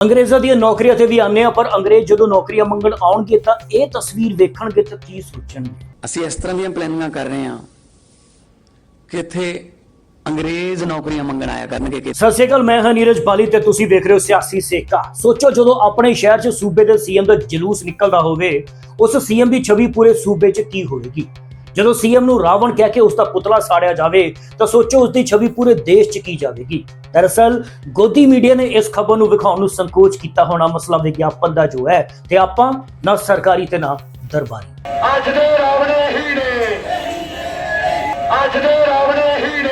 ਅੰਗਰੇਜ਼ਾਂ ਦੀਆਂ ਨੌਕਰੀਆਂ ਤੇ ਵੀ ਆਨੇ ਆ ਪਰ ਅੰਗਰੇਜ਼ ਜਦੋਂ ਨੌਕਰੀਆਂ ਮੰਗਣ ਆਉਣਗੇ ਤਾਂ ਇਹ ਤਸਵੀਰ ਵੇਖਣਗੇ ਤਾਂ ਕੀ ਸੋਚਣਗੇ? ਅਸੀਂ ਇਸ ਤਰ੍ਹਾਂ ਦੀਆਂ ਪਲੈਨਿੰਗਾਂ ਕਰ ਰਹੇ ਹਾਂ ਕਿ ਇੱਥੇ ਅੰਗਰੇਜ਼ ਨੌਕਰੀਆਂ ਮੰਗਣ ਆਇਆ ਕਰਨਗੇ ਕਿ ਸਤਿ ਸ਼੍ਰੀ ਅਕਾਲ ਮੈਂ ਹਾਂ ਨੀਰਜ ਬਾਲੀ ਤੇ ਤੁਸੀਂ ਵੇਖ ਰਹੇ ਹੋ ਸਿਆਸੀ ਸੇਕਾ। ਸੋਚੋ ਜਦੋਂ ਆਪਣੇ ਸ਼ਹਿਰ 'ਚ ਸੂਬੇ ਦੇ ਸੀਐਮ ਦਾ ਜਲੂਸ ਨਿਕਲਦਾ ਹੋਵੇ ਉਸ ਸੀਐਮ ਦੀ ਛਵੀ ਪੂਰੇ ਸੂਬੇ 'ਚ ਕੀ ਹੋਵੇਗੀ ਜਦੋਂ ਸੀਐਮ ਨੂੰ ਰਾਵਣ ਕਹਿ ਕੇ ਉਸ ਦਾ ਪੁਤਲਾ ਸਾੜਿਆ ਜਾਵੇ ਤਾਂ ਸੋਚੋ ਉਸ ਦੀ ਛਵੀ ਪੂਰੇ ਦੇਸ਼ 'ਚ ਕੀ ਜਾਵੇਗੀ। ਦਰਅਸਲ ਗੋਦੀ ਮੀਡੀਆ ਨੇ ਇਸ ਖਬਰ ਨੂੰ ਵਿਖਾਉਣ ਨੂੰ ਸੰਕੋਚ ਕੀਤਾ ਹੋਣਾ ਮਸਲਾ ਵਿਗਿਆਪਨ ਦਾ ਜੋ ਹੈ ਤੇ ਆਪਾਂ ਨਾ ਸਰਕਾਰੀ ਤੇ ਨਾ ਦਰਬਾਰੀ। ਅੱਜ ਦੇ ਰਾਵਣੇ ਹੀ ਨੇ। ਅੱਜ ਦੇ ਰਾਵਣੇ ਹੀ ਨੇ।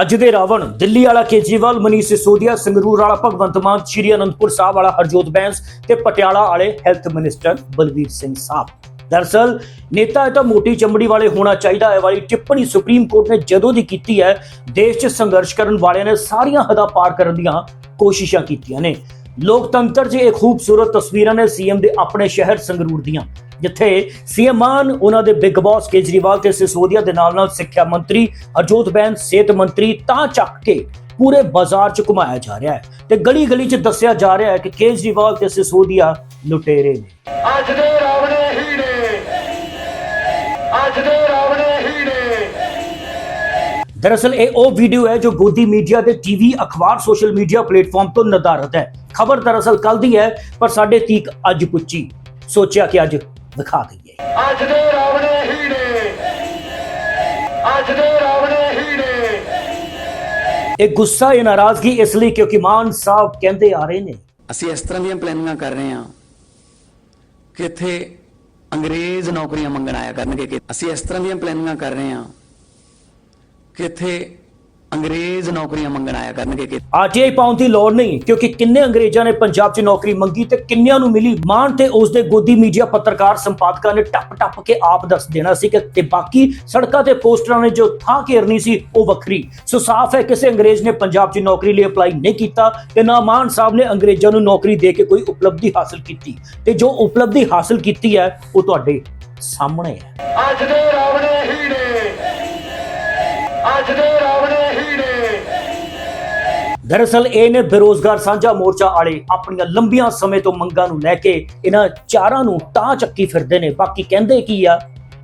ਅੱਜ ਦੇ ਰਾਵਣ ਦਿੱਲੀ ਵਾਲਾ ਕੇਜਰੀਵਾਲ ਮਨੀਸ਼ ਸਿਸੋਦੀਆ ਸੰਗਰੂਰ ਵਾਲਾ ਭਗਵੰਤ ਮਾਨ ਸ਼੍ਰੀ ਅਨੰਦਪੁਰ ਸਾਹਿਬ ਵਾਲਾ ਹਰਜੋਤ ਬੈਂਸ ਤੇ ਪਟਿਆਲਾ ਵਾਲੇ ਹੈਲਥ ਮਿਨਿਸਟਰ ਬਲਵੀਰ ਸਿੰਘ ਸਾਹਿਬ। ਦਰਅਸਲ ਨੇਤਾ ਇਹ ਤਾਂ ਮੋਟੀ ਚਮੜੀ ਵਾਲੇ ਹੋਣਾ ਚਾਹੀਦਾ ਹੈ। ਵਾਲੀ ਟਿੱਪਣੀ ਸੁਪਰੀਮ ਕੋਰਟ ਨੇ ਜਦੋਂ ਦੀ ਕੀਤੀ ਹੈ, ਦੇਸ਼ 'ਚ ਸੰਘਰਸ਼ ਕਰਨ ਵਾਲਿਆਂ ਨੇ ਸਾਰੀਆਂ ਹੱਦਾਂ ਪਾਰ ਕਰਨ ਦੀਆਂ ਕੋਸ਼ਿਸ਼ਾਂ ਕੀਤੀਆਂ ਨੇ। ਲੋਕਤੰਤਰ 'ਚ ਇਹ ਖੂਬਸੂਰਤ ਤਸਵੀਰਾਂ ਨੇ ਸੀਐਮ ਦੇ ਆਪਣੇ ਸ਼ਹਿਰ ਸੰਗਰੂਰ ਦੀਆਂ, ਜਿੱਥੇ ਸੀਐਮ ਮਾਨ ਉਹਨਾਂ ਦੇ ਬਿਗ ਬਾਸ ਕੇਜਰੀਵਾਲ ਤੇ ਸਿਸੋਦੀਆ ਦੇ ਨਾਲ ਨਾਲ ਸਿੱਖਿਆ ਮੰਤਰੀ, ਹਰਜੋਤ ਬੈਨ ਸਿਹਤ ਮੰਤਰੀ ਤਾਂ ਚੱਕ ਕੇ ਪੂਰੇ ਬਾਜ਼ਾਰ 'ਚ ਘੁਮਾਇਆ ਜਾ ਰਿਹਾ ਹੈ। ਤੇ ਗਲੀ ਗਲੀ 'ਚ ਦੱਸਿਆ ਜਾ ਰਿਹਾ ਹੈ ਕਿ ਕੇਜਰੀਵਾਲ ਤੇ ਸਿਸੋਦੀਆ ਲੁਟੇਰੇ ਨੇ। ਅੱਜ ਦੇ ਨੇ ਅੱਜ ਦੇ ਰਾਵਣੇ ਹੀ ਨੇ। ਦਰਅਸਲ ਇਹ ਉਹ ਵੀਡੀਓ ਹੈ ਜੋ ਗੋਦੀ ਮੀਡੀਆ ਦੇ ਟੀਵੀ ਅਖਬਾਰ ਸੋਸ਼ਲ ਮੀਡੀਆ ਪਲੇਟਫਾਰਮ ਤੋਂ ਨਦਾਰਤ ਹੈ। ਖਬਰ ਦਰਅਸਲ ਕੱਲ ਦੀ ਹੈ ਪਰ ਸਾਡੇ ਤੀਕ ਅੱਜ ਪੁੱਜੀ ਸੋਚਿਆ ਕਿ ਅੱਜ ਦਿਖਾ ਦਈਏ। ਅੱਜ ਦੇ ਰਾਵਣੇ ਹੀ ਨੇ। ਅੱਜ ਦੇ ਰਾਵਣੇ ਹੀ ਨੇ। ਇਹ ਗੁੱਸਾ ਇਹ ਨਾਰਾਜ਼ਗੀ ਇਸ ਲਈ ਕਿਉਂਕਿ ਮਾਨ ਸਾਹਿਬ ਕਹਿੰਦੇ ਆ ਰਹੇ ਨੇ। ਅਸੀਂ ਇਸ ਤਰ੍ਹਾਂ ਦੀਆਂ ਪਲੈਨਿੰਗਾਂ ਕਰ ਰਹੇ ਹਾਂ ਕਿ ਇੱਥੇ ਅੰਗਰੇਜ਼ ਨੌਕਰੀਆਂ ਮੰਗਣ ਆਇਆ ਕਰਨਗੇ ਕਿ ਅਸੀਂ ਇਸ ਤਰ੍ਹਾਂ ਦੀਆਂ ਪਲੈਨਿੰਗਾਂ ਕਰ ਰਹੇ ਹਾਂ ਕਿ ਇੱਥੇ ਅੰਗਰੇਜ਼ ਨੌਕਰੀਆਂ ਮੰਗਣ ਆਇਆ ਕਰਨਗੇ ਕਿ ਆਰਟੀਆਈ ਪਾਉਣ ਦੀ ਲੋੜ ਨਹੀਂ ਕਿਉਂਕਿ ਕਿੰਨੇ ਅੰਗਰੇਜ਼ਾਂ ਨੇ ਪੰਜਾਬ 'ਚ ਨੌਕਰੀ ਮੰਗੀ ਤੇ ਕਿੰਨਿਆਂ ਨੂੰ ਮਿਲੀ ਮਾਨ ਤੇ ਉਸ ਦੇ ਗੋਦੀ ਮੀਡੀਆ ਪੱਤਰਕਾਰ ਸੰਪਾਦਕਾਂ ਨੇ ਟੱਪ ਟੱਪ ਕੇ ਆਪ ਦੱਸ ਦੇਣਾ ਸੀ ਕਿ ਤੇ ਬਾਕੀ ਸੜਕਾਂ ਤੇ ਪੋਸਟਰਾਂ ਨੇ ਜੋ ਥਾਂ ਘੇਰਨੀ ਸੀ ਉਹ ਵੱਖਰੀ। ਸੋ ਸਾਫ਼ ਹੈ ਕਿਸੇ ਅੰਗਰੇਜ਼ ਨੇ ਪੰਜਾਬ 'ਚ ਨੌਕਰੀ ਲਈ ਅਪਲਾਈ ਨਹੀਂ ਕੀਤਾ ਤੇ ਨਾ ਮਾਨ ਸਾਹਿਬ ਨੇ ਅੰਗਰੇਜ਼ਾਂ ਨੂੰ ਨੌਕਰੀ ਦੇ ਕੇ ਕੋਈ ਉਪਲਬਧੀ ਹਾਸਲ ਕੀਤੀ। ਤੇ ਜੋ ਉਪਲਬਧੀ ਹਾਸਲ ਕੀਤੀ ਹੈ ਉਹ ਤੁਹਾਡੇ ਸਾਹਮਣੇ ਹੈ। ਅੱਜ ਦੇ ਰਾਵਣੇ ਹੀ ਨੇ ਅੱਜ ਦੇ ਰਾਵਣੇ ਹੀ ਨੇ। ਦਰਅਸਲ ਇਹ ਨੇ ਬੇਰੋਜ਼ਗਾਰ ਸਾਂਝਾ ਮੋਰਚਾ ਵਾਲੇ ਆਪਣੀਆਂ ਲੰਬੀਆਂ ਸਮੇਂ ਤੋਂ ਮੰਗਾਂ ਨੂੰ ਲੈ ਕੇ ਇਹਨਾਂ ਚਾਰਾਂ ਨੂੰ ਤਾਂ ਚੱਕੀ ਫਿਰਦੇ ਨੇ। ਬਾਕੀ ਕਹਿੰਦੇ ਕੀ ਆ?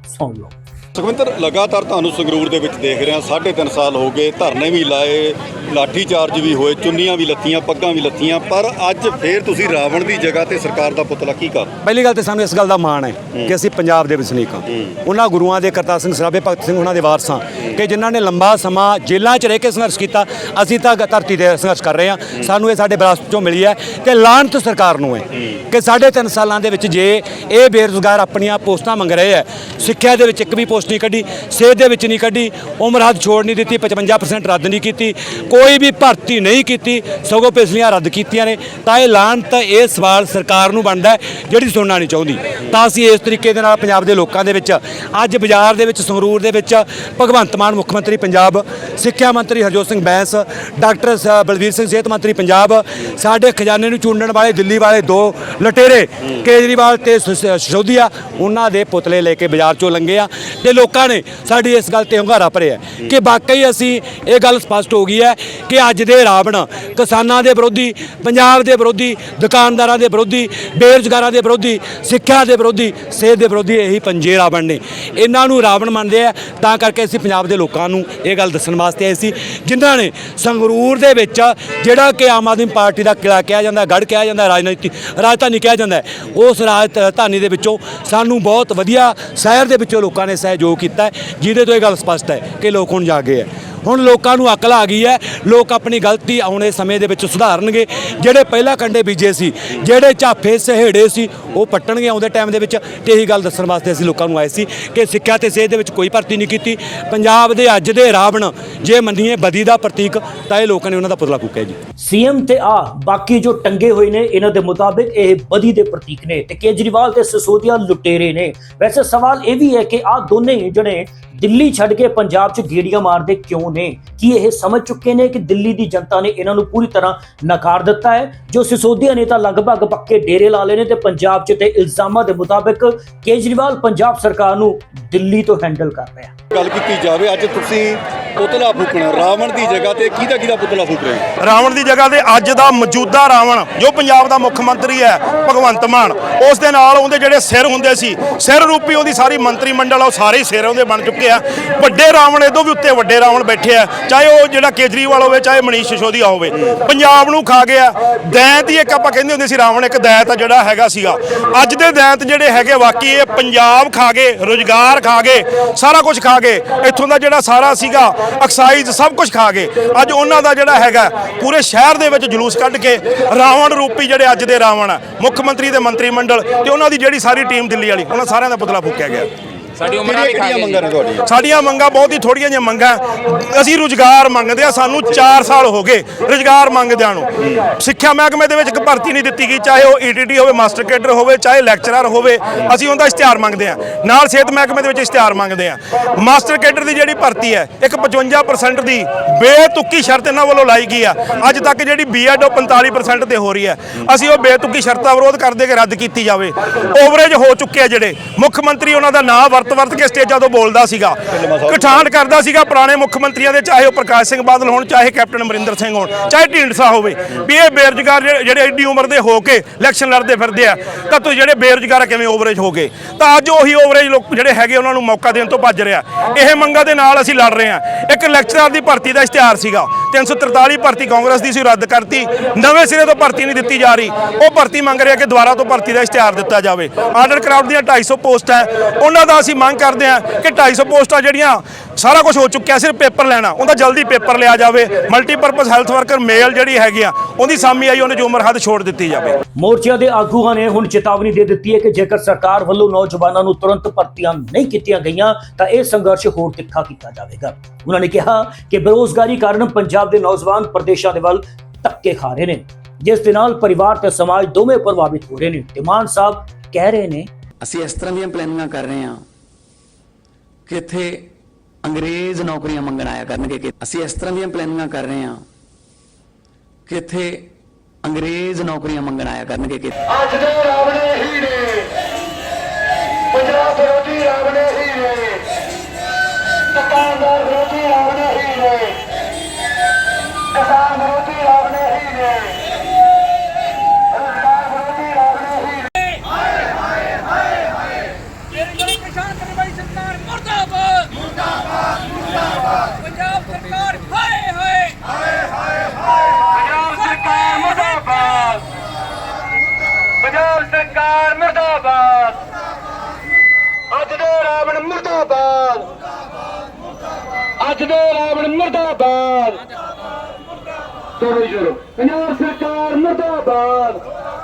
ਸੁਣ ਲਓ। ਸੁਖਵਿੰਦਰ ਲਗਾਤਾਰ ਤੁਹਾਨੂੰ ਸੰਗਰੂਰ ਦੇ ਵਿੱਚ ਦੇਖ ਰਿਹਾ ਸਾਢੇ ਤਿੰਨ ਸਾਲ ਹੋ ਗਏ ਧਰਨੇ ਵੀ ਲਾਏ ਲਾਠੀ ਚਾਰਜ ਵੀ ਹੋਏ ਚੁੰਨੀਆਂ ਵੀ ਲੱਤੀਆਂ ਪੱਗਾਂ ਵੀ ਲੱਤੀਆਂ ਪਰ ਅੱਜ ਫੇਰ ਤੁਸੀਂ ਰਾਵਣ ਦੀ ਜਗ੍ਹਾ ਤੇ ਸਰਕਾਰ ਦਾ ਪੁਤਲਾ ਕੀ ਕਰ ਪਹਿਲੀ ਗੱਲ ਤੇ ਸਾਨੂੰ ਇਸ ਗੱਲ ਦਾ ਮਾਣ ਹੈ ਕਿ ਅਸੀਂ ਪੰਜਾਬ ਦੇ ਵਸਨੀਕ ਹਾਂ। ਉਹਨਾਂ ਗੁਰੂਆਂ ਦੇ ਕਰਤਾ ਸਿੰਘ ਸਰਾਭੇ ਭਗਤ ਸਿੰਘ ਉਹਨਾਂ ਦੇ ਵਾਰਸ ਹਾਂ। ਕਿ ਜਿਨ੍ਹਾਂ ਨੇ ਲੰਬਾ ਸਮਾਂ ਜੇਲ੍ਹਾਂ 'ਚ ਰਹਿ ਕੇ ਸੰਘਰਸ਼ ਕੀਤਾ ਅਸੀਂ ਤਾਂ ਧਰਤੀ ਤੇ ਸੰਘਰਸ਼ ਕਰ ਰਹੇ ਹਾਂ। ਸਾਨੂੰ ਇਹ ਸਾਡੇ ਵਿਰਾਸਤ 'ਚੋਂ ਮਿਲੀ ਹੈ ਤੇ ਲਾਹਨਤ ਸਰਕਾਰ ਨੂੰ ਹੈ। ਕਿ ਸਾਢੇ ਤਿੰਨ ਸਾਲਾਂ ਦੇ ਵਿੱਚ ਜੇ ਇਹ ਬੇਰੁਜ਼ਗਾਰ ਆਪਣੀਆਂ ਪੋਸਟਾਂ ਮੰਗ ਰਹੇ ਹੈ ਸਿੱਖਿਆ ਦੇ ਵਿੱਚ ਇੱਕ ਵੀ ਪੋਸਟ ਨਹੀਂ ਕੱਢੀ, ਸਿਹਤ ਦੇ ਵਿੱਚ ਨਹੀਂ ਕੱਢੀ, ਉਮਰ ਹੱਦ ਛੋੜ ਨਹੀਂ ਦਿੱਤੀ 55% ਰੱਦ ਨਹੀਂ ਕੀਤੀ, ਕੋਈ ਵੀ ਭਰਤੀ ਨਹੀਂ ਕੀਤੀ, ਸਗੋਂ ਪਿਛਲੀਆਂ ਰੱਦ ਕੀਤੀਆਂ ਨੇ। ਤਾਂ ਇਹ ਲਾਹਨਤ ਇਹ ਸਵਾਲ ਸਰਕਾਰ ਨੂੰ ਬਣਦਾ ਜਿਹੜੀ ਸੁਣਨਾ ਨਹੀਂ ਚਾਹੁੰਦੀ। ਤਾਂ ਅਸੀਂ ਇਸ ਤਰੀਕੇ ਦੇ ਨਾਲ ਪੰਜਾਬ ਦੇ ਲੋਕਾਂ ਦੇ ਵਿੱਚ, ਅੱਜ ਬਾਜ਼ਾਰ ਦੇ ਵਿੱਚ, ਸੰਗਰੂਰ ਦੇ ਵਿੱਚ, ਭਗਵੰਤ ਮਾਨ ਮੁੱਖ ਮੰਤਰੀ ਪੰਜਾਬ, ਸਿੱਖਿਆ ਮੰਤਰੀ ਹਰਜੋਤ ਸਿੰਘ ਬੈਂਸ, ਡਾਕਟਰ ਸ- ਬਲਵੀਰ ਸਿੰਘ ਸਿਹਤ ਮੰਤਰੀ ਪੰਜਾਬ, ਸਾਡੇ ਖਜ਼ਾਨੇ ਨੂੰ ਚੂੰਡਣ ਵਾਲੇ ਦਿੱਲੀ ਵਾਲੇ ਦੋ ਲਟੇਰੇ, ਕੇਜਰੀਵਾਲ ਤੇ ਸ- ਉਹਨਾਂ ਦੇ ਪੁਤਲੇ ਲੈ ਕੇ ਬਾਜ਼ਾਰ ਚੋਂ ਲੰਘੇ ਆ। ਤੇ ਲੋਕਾਂ ਨੇ ਸਾਡੀ ਇਸ ਗੱਲ ਤੇ ਹੰਗਾਰਾ ਭਰਿਆ ਕਿ ਵਾਕਈ ਅਸੀਂ ਇਹ ਗੱਲ ਸਪਸ਼ਟ ਹੋ ਗਈ ਹੈ ਕਿ ਅੱਜ ਦੇ ਰਾਵਣ ਕਿਸਾਨਾਂ ਦੇ ਵਿਰੋਧੀ ਪੰਜਾਬ ਦੇ ਵਿਰੋਧੀ ਦੁਕਾਨਦਾਰਾਂ ਦੇ ਵਿਰੋਧੀ ਬੇਰੁਜ਼ਗਾਰਾਂ ਦੇ ਵਿਰੋਧੀ ਸਿੱਖਿਆ ਦੇ ਵਿਰੋਧੀ ਸਿਹਤ ਦੇ ਵਿਰੋਧੀ ਇਹੀ ਪੰਜੇ ਰਾਵਣ ਨੇ। ਇਹਨਾਂ ਨੂੰ ਰਾਵਣ ਮੰਨਦੇ ਆ ਤਾਂ ਕਰਕੇ ਅਸੀਂ ਪੰਜਾਬ ਦੇ ਲੋਕਾਂ ਨੂੰ ਇਹ ਗੱਲ ਦੱਸਣ ਵਾਸਤੇ ਆਏ ਸੀ। ਜਿਨ੍ਹਾਂ ਨੇ ਸੰਗਰੂਰ ਦੇ ਵਿੱਚ ਜਿਹੜਾ ਕਿ ਆਮ ਆਦਮੀ ਪਾਰਟੀ ਦਾ ਕਿਲਾ ਕਿਹਾ ਜਾਂਦਾ ਗੜ ਕਿਹਾ ਜਾਂਦਾ ਰਾਜਨੀਤੀ ਰਾਜਧਾਨੀ ਕਿਹਾ ਜਾਂਦਾ ਹੈ, ਉਸ ਰਾਜਧਾਨੀ ਦੇ ਵਿੱਚੋਂ ਸਾਨੂੰ ਬਹੁਤ ਵਧੀਆ ਸ਼ਹਿਰ ਦੇ ਵਿੱਚੋਂ ਲੋਕਾਂ ਨੇ ਸਹਿਯੋਗ ਕੀਤਾ ਜਿਹਦੇ ਤੋਂ ਇਹ ਗੱਲ ਸਪਸ਼ਟ ਹੈ ਕਿ ਲੋਕ ਹੁਣ ਜਾਗੇ ਹੈ। ਹੁਣ ਲੋਕਾਂ ਨੂੰ ਅਕਲ ਆ ਗਈ ਹੈ, ਲੋਕ ਆਪਣੀ ਗਲਤੀ ਆਉਣੇ ਸਮੇਂ ਦੇ ਵਿੱਚ ਸੁਧਾਰਨਗੇ। ਜਿਹੜੇ ਪਹਿਲਾਂ ਕੰਡੇ ਬੀਜੇ ਸੀ, ਜਿਹੜੇ ਝਾਫੇ ਸਹੇੜੇ ਸੀ, ਉਹ ਪੱਟਣਗੇ ਆਉਂਦੇ ਟਾਈਮ ਦੇ ਵਿੱਚ। ਤੇ ਇਹੀ ਗੱਲ ਦੱਸਣ ਵਾਸਤੇ ਅਸੀਂ ਲੋਕਾਂ ਨੂੰ ਆਏ ਸੀ ਕਿ ਸਿੱਖਿਆ ਤੇ ਸਿਹਤ ਦੇ ਵਿੱਚ ਕੋਈ ਭਰਤੀ ਨਹੀਂ ਕੀਤੀ। ਪੰਜਾਬ ਦੇ ਅੱਜ ਦੇ ਰਾਵਣ ਜੇ ਮੰਨੀਏ ਬਦੀ ਦਾ ਪ੍ਰਤੀਕ, ਤਾਂ ਇਹ ਲੋਕਾਂ ਨੇ ਉਹਨਾਂ ਦਾ ਪੁਤਲਾ ਫੂਕਿਆ ਜੀ। ਸੀਐਮ ਤੇ ਆ, ਬਾਕੀ ਜੋ ਟੰਗੇ ਹੋਏ ਨੇ, ਇਹਨਾਂ ਦੇ ਮੁਤਾਬਿਕ ਇਹ ਬਦੀ ਦੇ ਪ੍ਰਤੀਕ ਨੇ। ਤੇ ਕੇਜਰੀਵਾਲ ਤੇ ਸਿਸੋਦੀਆ ਲੁਟੇਰੇ ਨੇ। ਵੈਸੇ ਸਵਾਲ ਇਹ ਵੀ ਹੈ ਕਿ ਆ ਦੋਨੇ ਨੇ ਜਿਹੜੇ ਦਿੱਲੀ ਛੱਡ ਕੇ ਪੰਜਾਬ 'ਚ ਗੇੜੀਆਂ ਮਾਰਦੇ ਕਿਉਂ ਨੇ? ਕੀ ਇਹ ਸਮਝ ਚੁੱਕੇ ਨੇ ਕਿ ਦਿੱਲੀ ਦੀ ਜਨਤਾ ਨੇ ਇਹਨਾਂ ਨੂੰ ਪੂਰੀ ਤਰ੍ਹਾਂ ਨਕਾਰ ਦਿੱਤਾ ਹੈ? ਜੋ ਸਿਸੋਦੀਆ ਨੇ ਤਾਂ ਲਗਭਗ ਪੱਕੇ ਡੇਰੇ ਲਾ ਲਏ ਨੇ ਤੇ ਪੰਜਾਬ 'ਚ ਤੇ ਇਲਜ਼ਾਮਾਂ ਦੇ ਮੁਤਾਬਕ ਕੇਜਰੀਵਾਲ ਪੰਜਾਬ ਸਰਕਾਰ ਨੂੰ ਦਿੱਲੀ ਤੋਂ ਹੈਂਡਲ ਕਰ ਰਿਹਾ। ਗੱਲ ਕੀਤੀ ਜਾਵੇ ਅੱਜ ਤੁਸੀਂ ਪੁਤਲਾ ਫੂਕਣਾ ਰਾਵਣ ਦੀ ਜਗ੍ਹਾ ਤੇ ਕਿਹਦਾ ਕਿਹਦਾ ਪੁਤਲਾ ਫੂਕ ਰਹੇ ਹੋ? ਰਾਵਣ ਦੀ ਜਗ੍ਹਾ ਤੇ ਅੱਜ ਦਾ ਮੌਜੂਦਾ ਰਾਵਣ ਜੋ ਪੰਜਾਬ ਦਾ ਮੁੱਖ ਮੰਤਰੀ ਹੈ ਭਗਵੰਤ ਮਾਨ ਉਸ ਦੇ ਨਾਲ ਉਹਦੇ ਜਿਹੜੇ ਸਿਰ ਹੁੰਦੇ ਸੀ ਸਿਰ ਰੂਪੀ ਉਹਦੀ ਸਾਰੀ ਮੰਤਰੀ ਮੰਡਲ ਆ ਉਹ ਸਾਰੇ ਹੀ ਸਿਰ ਉਹਦੇ ਬਣ ਚੁੱਕੇ ਆ। ਵੱਡੇ ਰਾਵਣ ਇਹਦੋਂ ਵੀ ਉੱਤੇ ਵੱਡੇ ਰਾਵਣ ਬੈਠੇ ਆ। ਚਾਹੇ ਉਹ ਜਿਹੜਾ ਕੇਜਰੀਵਾਲ ਹੋਵੇ, ਚਾਹੇ ਮਨੀਸ਼ ਸਿਸੋਦੀਆ ਹੋਵੇ। ਪੰਜਾਬ ਨੂੰ ਖਾ ਗਿਆ। ਦੈਂਤ ਹੀ ਇੱਕ ਆਪਾਂ ਕਹਿੰਦੇ ਹੁੰਦੇ ਸੀ, ਰਾਵਣ ਇੱਕ ਦੈਂਤ ਆ ਜਿਹੜਾ ਹੈਗਾ ਸੀਗਾ। ਅੱਜ ਦੇ ਦੈਂਤ ਜਿਹੜੇ ਹੈਗੇ, ਵਾਕਈ ਇਹ ਪੰਜਾਬ ਖਾ ਗਏ, ਰੋਜ਼ਗਾਰ ਖਾ ਗਏ, ਸਾਰਾ ਕੁਝ ਖਾ ਗਏ। ਇੱਥੋਂ ਦਾ ਜਿਹੜਾ ਸਾਰਾ ਸੀਗਾ ਐਕਸਾਈਜ਼ ਸਭ ਕੁਝ ਖਾ ਗਏ। ਅੱਜ ਉਹਨਾਂ ਦਾ ਜਿਹੜਾ ਹੈਗਾ, ਪੂਰੇ ਸ਼ਹਿਰ ਦੇ ਵਿੱਚ ਜਲੂਸ ਕੱਢ ਕੇ ਰਾਵਣ ਰੂਪੀ ਜਿਹੜੇ ਅੱਜ ਦੇ ਰਾਵਣ ਆ, ਮੁੱਖ ਮੰਤਰੀ ਤੇ ਮੰਤਰੀ ਮੰਡਲ ਤੇ ਉਹਨਾਂ ਦੀ ਜਿਹੜੀ ਸਾਰੀ ਟੀਮ ਦਿੱਲੀ ਵਾਲੀ, ਉਹਨਾਂ ਸਾਰਿਆਂ ਦਾ ਪੁਤਲਾ ਫੂਕਿਆ ਗਿਆ। ਸਾਡੀ ਉਮਰਾਂ ਵੀ ਖਾ ਗਏ ਮੰਗਾਂ ਨੇ ਤੁਹਾਡੀਆਂ? ਸਾਡੀਆਂ ਮੰਗਾਂ ਬਹੁਤ ਹੀ ਥੋੜੀਆਂ ਜਿਹੀਆਂ ਮੰਗਾਂ ਅਸੀਂ ਰੁਜ਼ਗਾਰ ਮੰਗਦੇ ਆ ਸਾਨੂੰ 4 ਸਾਲ ਹੋ ਗਏ ਰੁਜ਼ਗਾਰ ਮੰਗਦਿਆਂ ਨੂੰ। ਸਿੱਖਿਆ ਮਹਿਕਮੇ ਦੇ ਵਿੱਚ ਇੱਕ ਭਰਤੀ ਨਹੀਂ ਦਿੱਤੀ ਗਈ ਚਾਹੇ ਉਹ ਈਟੀਟੀ ਹੋਵੇ ਮਾਸਟਰ ਕੇਡਰ ਹੋਵੇ ਚਾਹੇ ਲੈਕਚਰਰ ਹੋਵੇ ਅਸੀਂ ਉਹਦਾ ਇਸ਼ਤਿਹਾਰ ਮੰਗਦੇ ਆ ਨਾਲ ਸਿਹਤ ਮਹਿਕਮੇ ਦੇ ਵਿੱਚ ਇਸ਼ਤਿਹਾਰ ਮੰਗਦੇ ਆ ਮਾਸਟਰ ਕੇਡਰ ਦੀ ਜਿਹੜੀ ਭਰਤੀ ਹੈ ਇੱਕ 55% ਦੀ ਬੇਤੁਕੀ ਸ਼ਰਤ ਇਹਨਾਂ ਵੱਲੋਂ ਲਾਈ ਗਈ ਆ। ਅੱਜ ਤੱਕ ਜਿਹੜੀ ਬੀਐਡ ਉਹ 45% ਤੇ ਹੋ ਰਹੀ ਹੈ। ਅਸੀਂ ਉਹ ਬੇਤੁਕੀ ਸ਼ਰਤ ਵਿਰੋਧ ਕਰਦੇ ਕਿ ਰੱਦ ਕੀਤੀ ਜਾਵੇ। ਓਵਰੇਜ ਹੋ ਚੁੱਕੇ ਆ ਜਿਹੜੇ। ਮੁੱਖ ਮੰਤਰੀ ਉਹਨਾਂ ਦਾ ਨਾਮ ਵਰਤ ਵਰਤ ਕੇ ਸਟੇਜਾਂ ਤੋਂ ਬੋਲਦਾ ਸੀਗਾ ਕਠਾਣ ਕਰਦਾ ਸੀਗਾ ਪੁਰਾਣੇ ਮੁੱਖ ਮੰਤਰੀਆਂ ਦੇ, ਚਾਹੇ ਉਹ ਪ੍ਰਕਾਸ਼ ਸਿੰਘ ਬਾਦਲ ਹੋਣ, ਚਾਹੇ ਕੈਪਟਨ ਅਮਰਿੰਦਰ ਸਿੰਘ ਹੋਣ, ਚਾਹੇ ਢੀਂਡਸਾ ਹੋਵੇ, ਵੀ ਇਹ ਬੇਰੁਜ਼ਗਾਰ ਜਿਹੜੇ- ਜਿਹੜੇ ਐਡੀ ਉਮਰ ਦੇ ਹੋ ਕੇ ਇਲੈਕਸ਼ਨ ਲੜਦੇ ਫਿਰਦੇ ਆ, ਤਾਂ ਤੁਸੀਂ ਜਿਹੜੇ ਬੇਰੁਜ਼ਗਾਰ ਆ, ਕਿਵੇਂ ਓਵਰੇਜ ਹੋ ਗਏ? ਤਾਂ ਅੱਜ ਉਹੀ ਓਵਰੇਜ ਲੋਕ ਜਿਹੜੇ ਹੈਗੇ ਉਹਨਾਂ ਨੂੰ ਮੌਕਾ ਦੇਣ ਤੋਂ ਭੱਜ ਰਿਹਾ ਇਹ ਮੰਗਾਂ ਦੇ ਨਾਲ ਅਸੀਂ ਲੜ ਰਹੇ ਆ। ਇੱਕ ਲੈਕਚਰਰ ਦੀ ਭਰਤੀ ਦਾ ਇਸ਼ਤਿਹਾਰ ਸੀਗਾ। 343 ਭਰਤੀ ਕਾਂਗਰਸ ਦੀ ਸੀ ਰੱਦ ਕਰਤੀ। ਨਵੇਂ ਸਿਰੇ ਤੋਂ ਭਰਤੀ ਨਹੀਂ ਦਿੱਤੀ ਜਾ ਰਹੀ। ਉਹ ਭਰਤੀ ਮੰਗ ਰਿਹਾ ਕਿ ਦੁਬਾਰਾ ਤੋਂ ਭਰਤੀ ਦਾ ਇਸ਼ਤਿਹਾਰ ਦਿੱਤਾ ਜਾਵੇ। ਆਰਡਰ ਕਰਾਊਡ ਦੀਆਂ 250 ਪੋਸਟਾਂ ਹੈ। ਉਹਨਾਂ ਦਾ ਅਸੀਂ ਮੰਗ ਕਰਦੇ ਹਾਂ ਕਿ 250 ਪੋਸਟਾਂ ਜਿਹੜੀਆਂ ਸਾਰਾ ਕੁਝ ਹੋ ਚੁੱਕਿਆ ਸਿਰਫ ਪੇਪਰ ਲੈਣਾ ਉਹਦਾ ਜਲਦੀ ਪੇਪਰ ਲਿਆ ਜਾਵੇ। ਮਲਟੀਪਰਪਸ ਹੈਲਥ ਵਰਕਰ ਮੇਲ ਜਿਹੜੀ ਹੈਗੀ ਆ ਉਹਦੀ ਸਾਮੀ ਆਈ ਉਹਨੇ ਜੋ ਉਮਰ ਹੱਦ ਛੋੜ ਦਿੱਤੀ ਜਾਵੇ। ਮੋਰਚਿਆਂ ਦੇ ਆਗੂਆਂ ਨੇ ਹੁਣ ਚੇਤਾਵਨੀ ਦੇ ਦਿੱਤੀ ਹੈ ਕਿ ਜੇਕਰ ਸਰਕਾਰ ਵੱਲੋਂ ਨੌਜਵਾਨਾਂ ਨੂੰ ਤੁਰੰਤ ਭਰਤੀਆਂ ਨਹੀਂ ਕੀਤੀਆਂ ਗਈਆਂ ਤਾਂ ਇਹ ਸੰਘਰਸ਼ ਹੋਰ ਤਿੱਖਾ ਕੀਤਾ ਜਾਵੇਗਾ। ਉਹਨਾਂ ਨੇ ਕਿਹਾ ਕਿ ਬੇਰੋਜ਼ਗਾਰੀ ਕਾਰਨ ਪੰਜਾਬ ਦੇ ਨੌਜਵਾਨ ਪ੍ਰਦੇਸ਼ਾਂ ਦੇ ਵੱਲ ਧੱਕੇ ਖਾ ਰਹੇ ਨੇ ਜਿਸ ਦੇ ਨਾਲ ਪਰਿਵਾਰ ਤੇ ਸਮਾਜ ਦੋਵੇਂ ਪ੍ਰਭਾਵਿਤ ਹੋ ਰਹੇ ਨੇ। ਤੇ ਮਾਨ ਸਾਹਿਬ ਕਹਿ ਰਹੇ ਨੇ ਅਸੀਂ ਇਸ ਤਰ੍ਹਾਂ ਦੀਆਂ ਪਲੈਨਿੰਗਾਂ ਕਰ ਰਹੇ ਹਾਂ ਕਿ ਇੱਥੇ ਅੰਗਰੇਜ਼ ਨੌਕਰੀਆਂ ਮੰਗਣ ਆਇਆ ਕਰਨਗੇ ਕਿ ਅਸੀਂ ਇਸ ਤਰ੍ਹਾਂ ਦੀਆਂ ਪਲੈਨਿੰਗਾਂ ਕਰ ਰਹੇ ਹਾਂ ਕਿ ਇੱਥੇ ਅੰਗਰੇਜ਼ ਨੌਕਰੀਆਂ ਮੰਗਣ ਆਇਆ ਕਰਨਗੇ ਕਿ ਅੱਜ ਦੇ ਰਾਵਣੇ ਹੀ ਨੇ ਪੰਜਾਬ ਵਿਰੋਧੀ ਰਾਵਣੇ ਹੀ ਨੇ ਦੁਕਾਨਦਾਰ ਵਿਰੋਧੀ ਰਾਵਣੇ ਹੀ ਨੇ ਕਿਸਾਨ ਵਿਰੋਧੀ ਰਾਵਣੇ ਹੀ ਨੇ ਰੁਜ਼ਗਾਰ ਵਿਰੋਧੀ ਰਾਵਣੇ ਹੀ ਨੇ ਜਿਹੜੀ ਕਿਸਾਨ ਕਰਵਾਈ ਸਰਕਾਰ ਮੁਰਦਾਬਾਦ ਮੁਰਦਾਬਾਦ ਮੁਰਦਾਬਾਦ ਪੰਜਾਬ ਸਰਕਾਰ ਹਾਏ ਹਾਏ ਪੰਜਾਬ ਸਰਕਾਰ ਮੁਰਦਾਬਾਦ ਪੰਜਾਬ ਸਰਕਾਰ ਮਰਦਾਬਾਦ। ਅੱਜ ਦੇ ਰਾਵਣ ਮੁਰਦਾਬਾਦ। ਅੱਜ ਦੇ ਰਾਵਣ ਮੁਰਦਾਬਾਦ। ਕਰੋ ਸ਼ੁਰੂ ਪੰਜਾਬ ਸਰਕਾਰ ਮਰਦਾਬਾਦ।